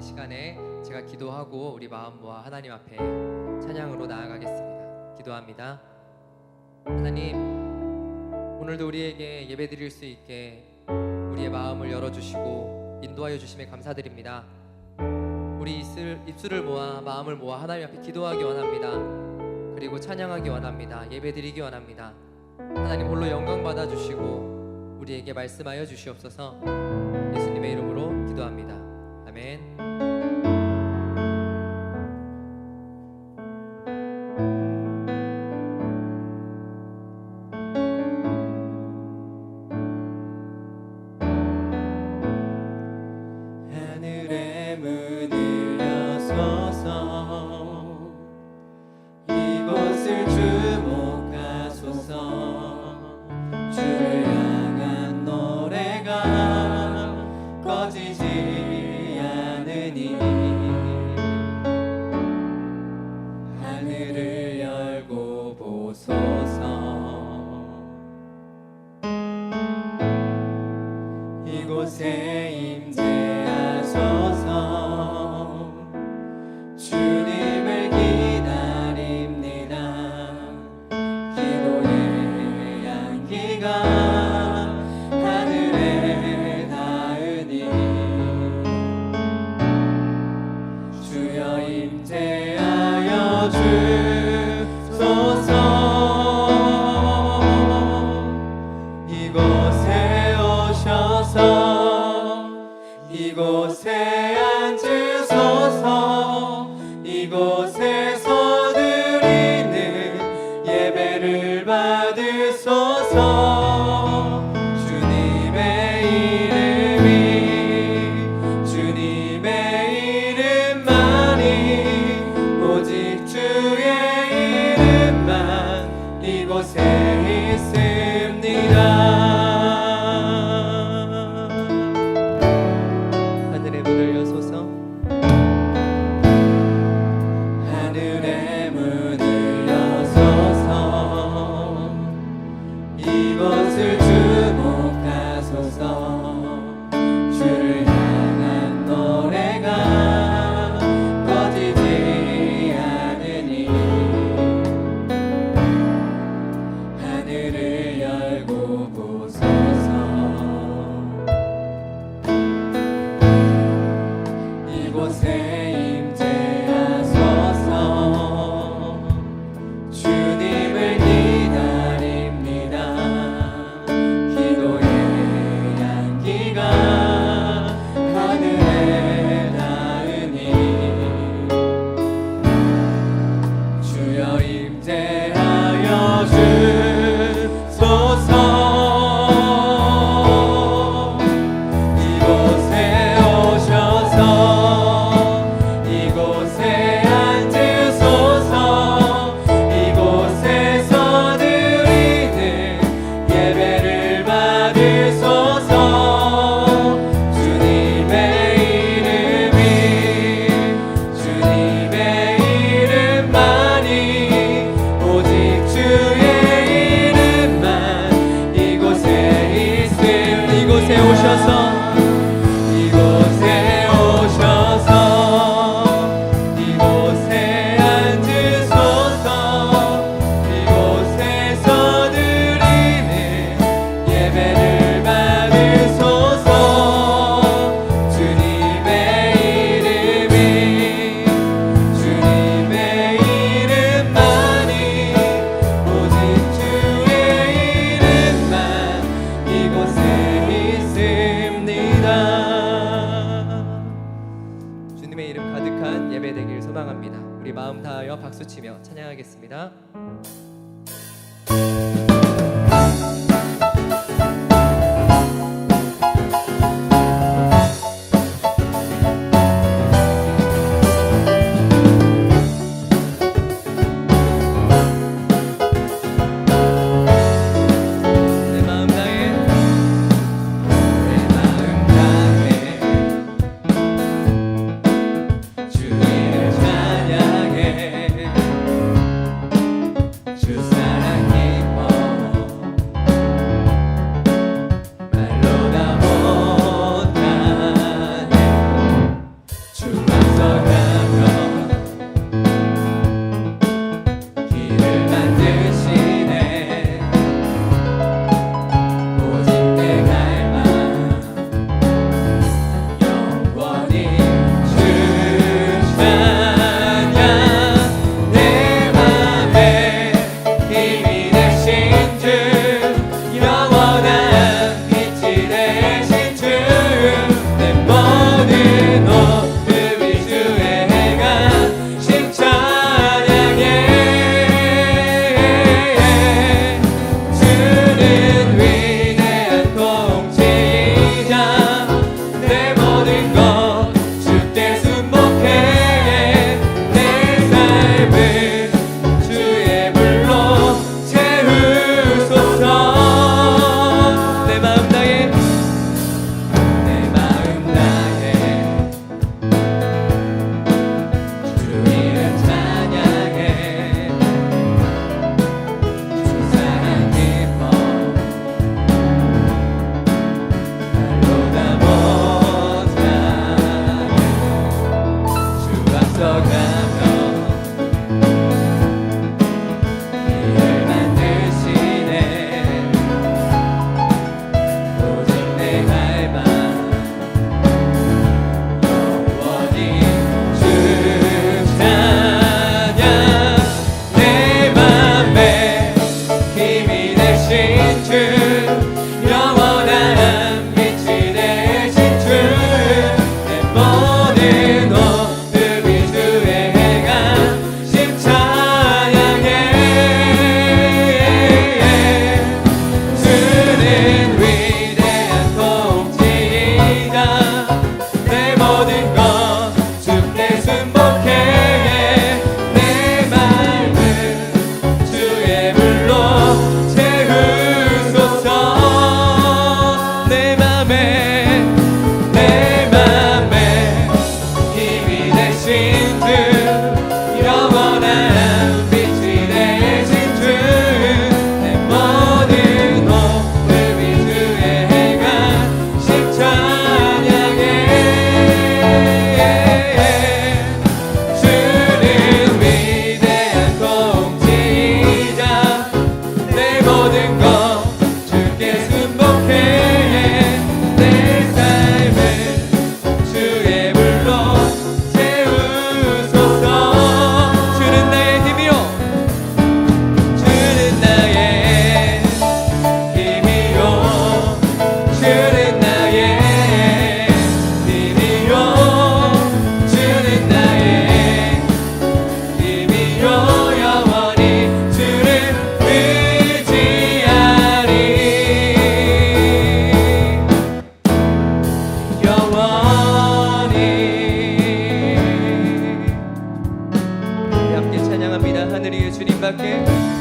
이 시간에 제가 기도하고 우리 마음 모아 하나님 앞에 찬양으로 나아가겠습니다. 기도합니다. 하나님, 오늘도 우리에게 예배드릴 수 있게 우리의 마음을 열어주시고 인도하여 주심에 감사드립니다. 우리 입술, 입술을 모아 마음을 모아 하나님 앞에 기도하기 원합니다. 그리고 찬양하기 원합니다. 예배드리기 원합니다. 하나님 홀로 영광 받아 주시고 우리에게 말씀하여 주시옵소서. 예수님의 이름으로 기도합니다. 아멘. você. Okay.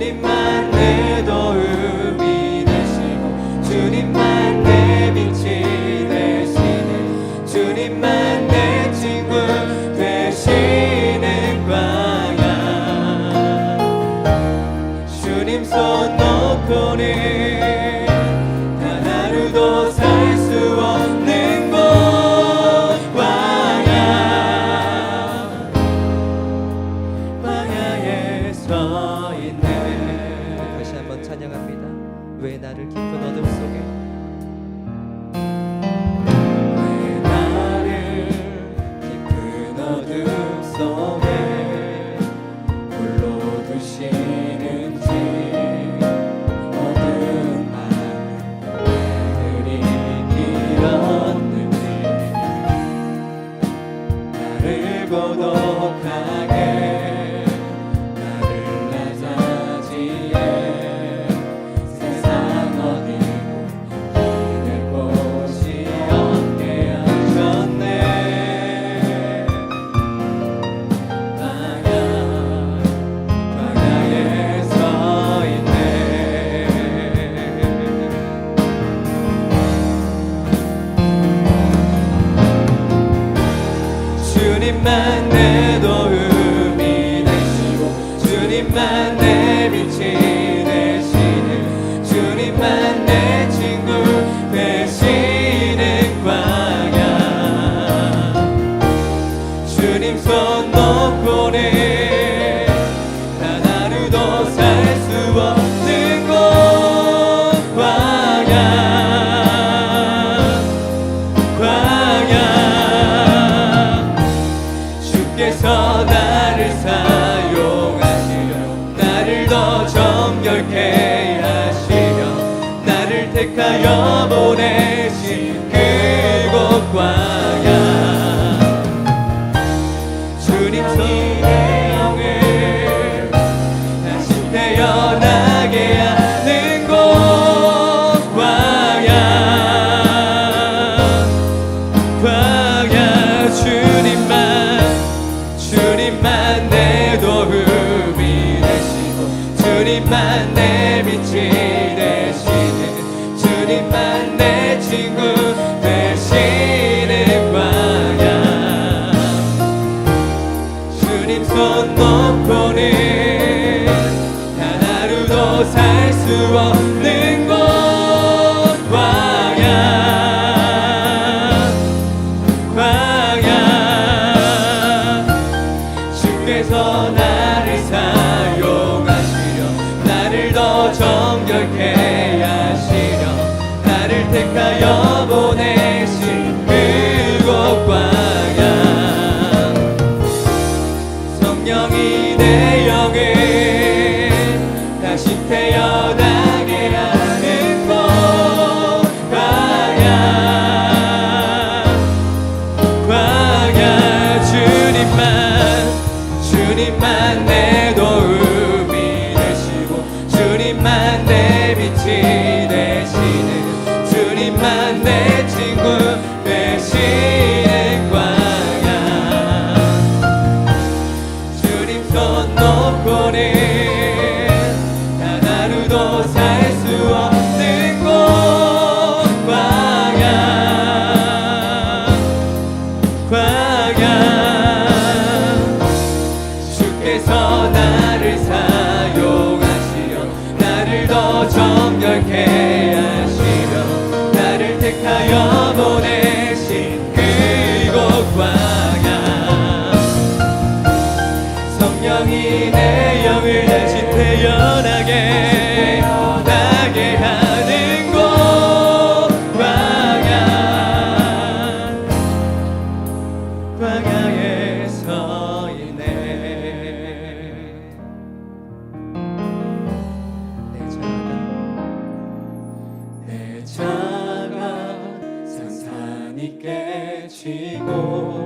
주 주 지고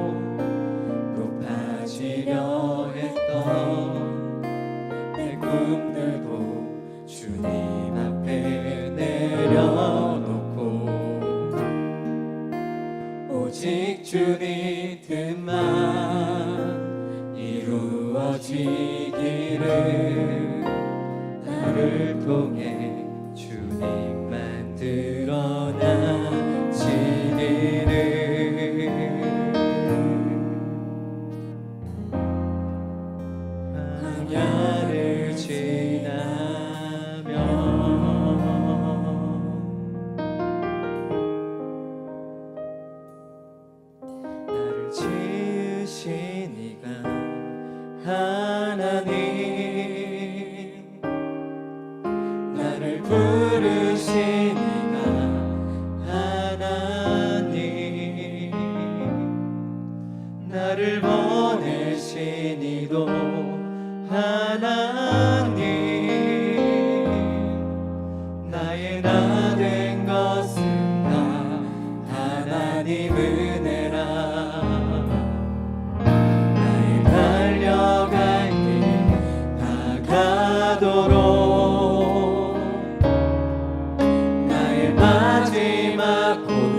마지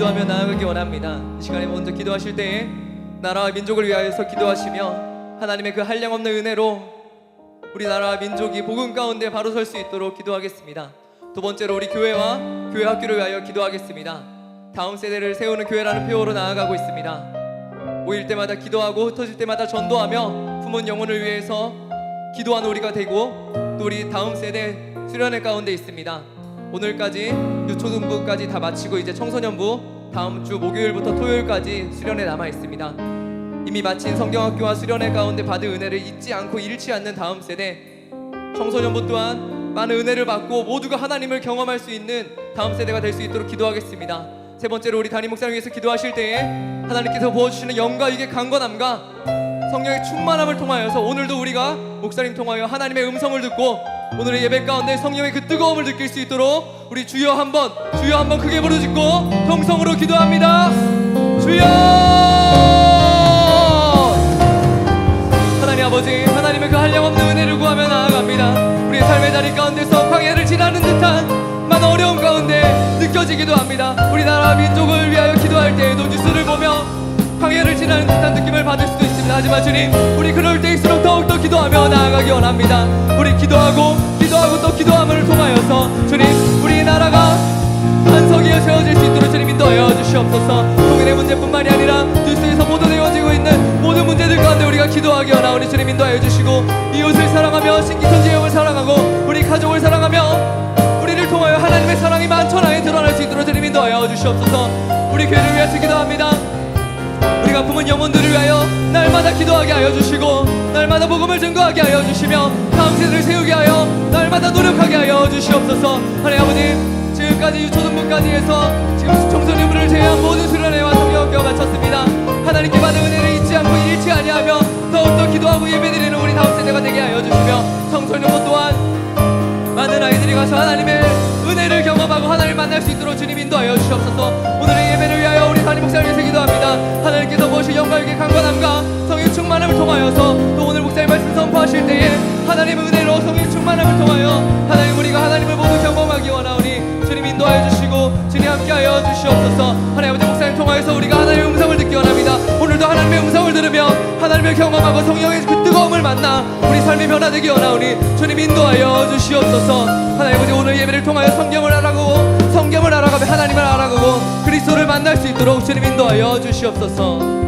기도하며 나아가기 원합니다. 이 시간에 먼저 기도하실 때에 나라와 민족을 위하여서 기도하시며 하나님의 그 한량없는 은혜로 우리 나라와 민족이 복음 가운데 바로 설 수 있도록 기도하겠습니다. 두 번째로 우리 교회와 교회 학교를 위하여 기도하겠습니다. 다음 세대를 세우는 교회라는 표어로 나아가고 있습니다. 모일 때마다 기도하고 흩어질 때마다 전도하며 품은 영혼을 위해서 기도하는 우리가 되고 또 우리 다음 세대 수련회 가운데 있습니다. 오늘까지 유초등부까지 다 마치고 이제 청소년부 다음 주 목요일부터 토요일까지 수련회 남아 있습니다. 이미 마친 성경학교와 수련회 가운데 받은 은혜를 잊지 않고 잃지 않는 다음 세대 청소년부 또한 많은 은혜를 받고 모두가 하나님을 경험할 수 있는 다음 세대가 될 수 있도록 기도하겠습니다. 세 번째로 우리 담임 목사님 위해서 기도하실 때에 하나님께서 부어주시는 영과 이게 강건함과 성령의 충만함을 통하여서 오늘도 우리가 목사님 통하여 하나님의 음성을 듣고 오늘의 예배 가운데 성령의 그 뜨거움을 느낄 수 있도록 우리 주여 한번 주여 한번 크게 부르짖고 통성으로 기도합니다. 주여! 하나님 아버지 하나님의 그 한량없는 은혜를 구하며 나아갑니다. 우리의 삶의 자리 가운데서 광야를 지나는 듯한 많은 어려움 가운데 느껴지기도 합니다. 우리나라 민족을 위하여 기도할 때에도 뉴스를 보며 광야를 지나는 듯한 느낌을 받을 수도 있습니다. 하지만 주님 우리 그럴 때일수록 더욱더 기도하며 나아가기 원합니다. 우리 기도하고 기도하고 또 기도함을 통하여서 주님 우리 나라가 반석이에 세워질 수 있도록 주님 인도하여 주시옵소서. 통일의 문제뿐만이 아니라 뉴스에서 보도되어지고 있는 모든 문제들 가운데 우리가 기도하기 원하오니 주님 인도하여 주시고 이웃을 사랑하며 신기선 지역을 사랑하고 우리 가족을 사랑하며 우리를 통하여 하나님의 사랑이 만천하에 드러날 수 있도록 주님 인도하여 주시옵소서. 우리 교회를 위해서 기도합니다 품은 영혼들을 위하여 날마다 기도하게 하여 주시고 날마다 복음을 증거하게 하여 주시며 다음 세대를 세우게 하여 날마다 노력하게 하여 주시옵소서. 하나님 아버지 지금까지 유초등부까지 해서 지금 청소년부를 제외한 모든 수련회와 성경학교가 마쳤습니다. 하나님께 받은 은혜를 잊지 않고 잃지 아니하며 더욱더 기도하고 예배드리는 우리 다음 세대가 되게 하여 주시며 청소년부 또한 많은 아이들이 가서 하나님의 경험하고 하나님을 만날 수 있도록 주님 인도하여 주시옵소서. 오늘의 예배를 위하여 우리 담임 목사님 위해서 기도합니다. 하나님께서 무엇이 영광에게 강건함과 성령 충만함을 통하여서 또 오늘 목사님 말씀 선포하실 때에 하나님의 은혜로 성령 충만함을 통하여 하나님 우리가 하나님을 모두 경험하기 원하오니 주님 인도하여 주시고 주님 함께하여 주시옵소서. 하나님 아버지 목사님 통하여서 우리가 하나님의 음성을 듣기 원합니다. 오늘도 하나님의 음성을 들으며 하나님을 경험하고 성령의 그 뜨거움을 만나 우리 삶이 변화되기 원하오니 주님 인도하여 주시옵소서. 하나님 아버지 오늘 예배를 통하여 성경을 알아가고 성경을 알아가며 하나님을 알아가고 그리스도를 만날 수 있도록 주님 인도하여 주시옵소서